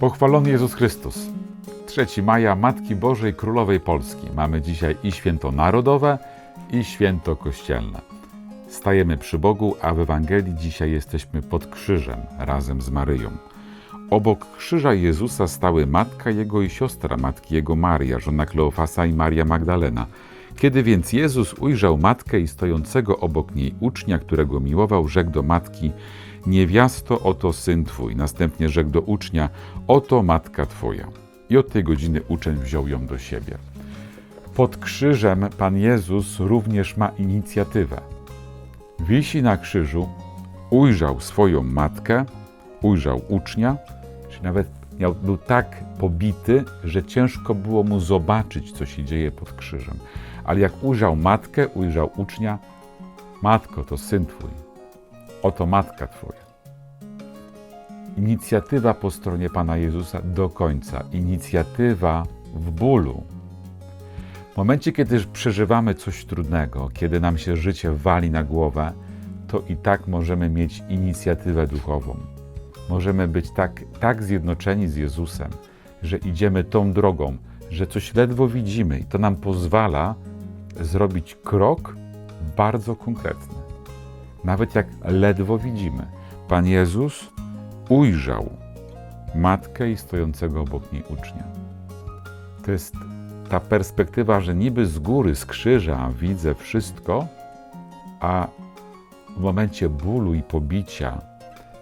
Pochwalony Jezus Chrystus. 3 maja Matki Bożej Królowej Polski. Mamy dzisiaj i święto narodowe, i święto kościelne. Stajemy przy Bogu, a w Ewangelii dzisiaj jesteśmy pod krzyżem razem z Maryją. Obok krzyża Jezusa stały matka jego i siostra matki jego Maria, żona Kleofasa i Maria Magdalena. Kiedy więc Jezus ujrzał matkę i stojącego obok niej ucznia, którego miłował, rzekł do matki: Niewiasto, oto syn twój. Następnie rzekł do ucznia: Oto matka twoja. I od tej godziny uczeń wziął ją do siebie. Pod krzyżem Pan Jezus również ma inicjatywę. Wisi na krzyżu, ujrzał swoją matkę, ujrzał ucznia, czy nawet miał, był tak pobity, że ciężko było mu zobaczyć, co się dzieje pod krzyżem. Ale jak ujrzał matkę, ujrzał ucznia, matko, to syn twój, oto matka twoja. Inicjatywa po stronie Pana Jezusa do końca, inicjatywa w bólu. W momencie, kiedy przeżywamy coś trudnego, kiedy nam się życie wali na głowę, to i tak możemy mieć inicjatywę duchową. Możemy być tak, tak zjednoczeni z Jezusem, że idziemy tą drogą, że coś ledwo widzimy i to nam pozwala zrobić krok bardzo konkretny. Nawet jak ledwo widzimy. Pan Jezus ujrzał matkę i stojącego obok niej ucznia. To jest ta perspektywa, że niby z góry, z krzyża widzę wszystko, a w momencie bólu i pobicia,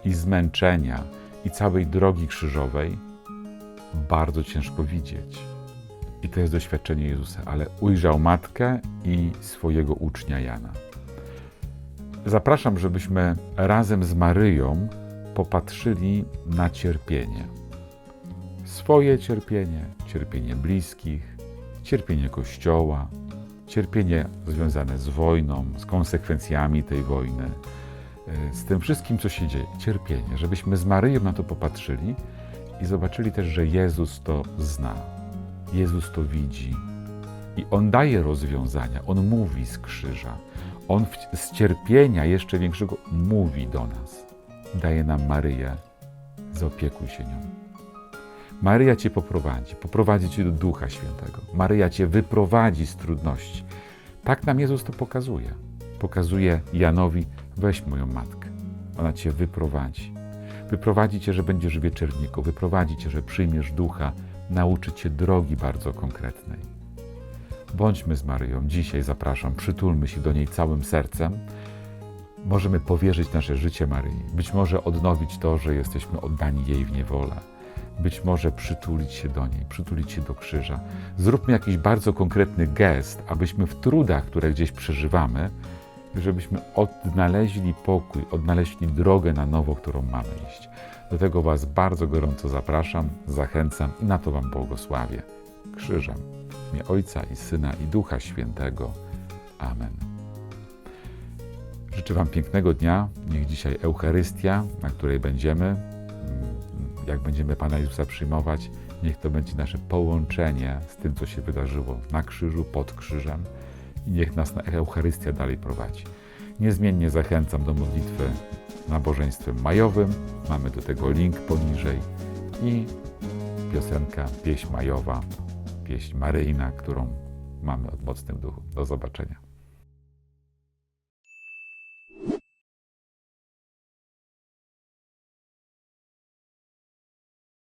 i zmęczenia, i całej drogi krzyżowej bardzo ciężko widzieć. I to jest doświadczenie Jezusa, ale ujrzał matkę i swojego ucznia Jana. Zapraszam, żebyśmy razem z Maryją popatrzyli na cierpienie. Swoje cierpienie, cierpienie bliskich, cierpienie Kościoła, cierpienie związane z wojną, z konsekwencjami tej wojny, z tym wszystkim, co się dzieje. Cierpienie, żebyśmy z Maryją na to popatrzyli i zobaczyli też, że Jezus to zna, Jezus to widzi i On daje rozwiązania, On mówi z krzyża, On z cierpienia jeszcze większego mówi do nas. Daje nam Maryję, zaopiekuj się nią. Maryja Cię poprowadzi, poprowadzi Cię do Ducha Świętego. Maryja Cię wyprowadzi z trudności. Tak nam Jezus to pokazuje. Pokazuje Janowi, weź moją matkę. Ona Cię wyprowadzi. Wyprowadzi Cię, że będziesz wieczerniką, wyprowadzi Cię, że przyjmiesz Ducha, nauczy Cię drogi bardzo konkretnej. Bądźmy z Maryją. Dzisiaj zapraszam, przytulmy się do niej całym sercem. Możemy powierzyć nasze życie Maryi. Być może odnowić to, że jesteśmy oddani jej w niewolę być może przytulić się do niej, przytulić się do krzyża. Zróbmy jakiś bardzo konkretny gest, abyśmy w trudach, które gdzieś przeżywamy, żebyśmy odnaleźli pokój, odnaleźli drogę na nowo, którą mamy iść. Do tego Was bardzo gorąco zapraszam, zachęcam i na to Wam błogosławię. Krzyżem. W imię Ojca i Syna i Ducha Świętego. Amen. Życzę Wam pięknego dnia. Niech dzisiaj Eucharystia, na której będziemy, jak będziemy Pana Jezusa przyjmować, niech to będzie nasze połączenie z tym, co się wydarzyło na krzyżu, pod krzyżem i niech nas na Eucharystia dalej prowadzi. Niezmiennie zachęcam do modlitwy nabożeństwem majowym. Mamy do tego link poniżej i piosenka, pieśń majowa, pieśń maryjna, którą mamy od mocnym duchu. Do zobaczenia.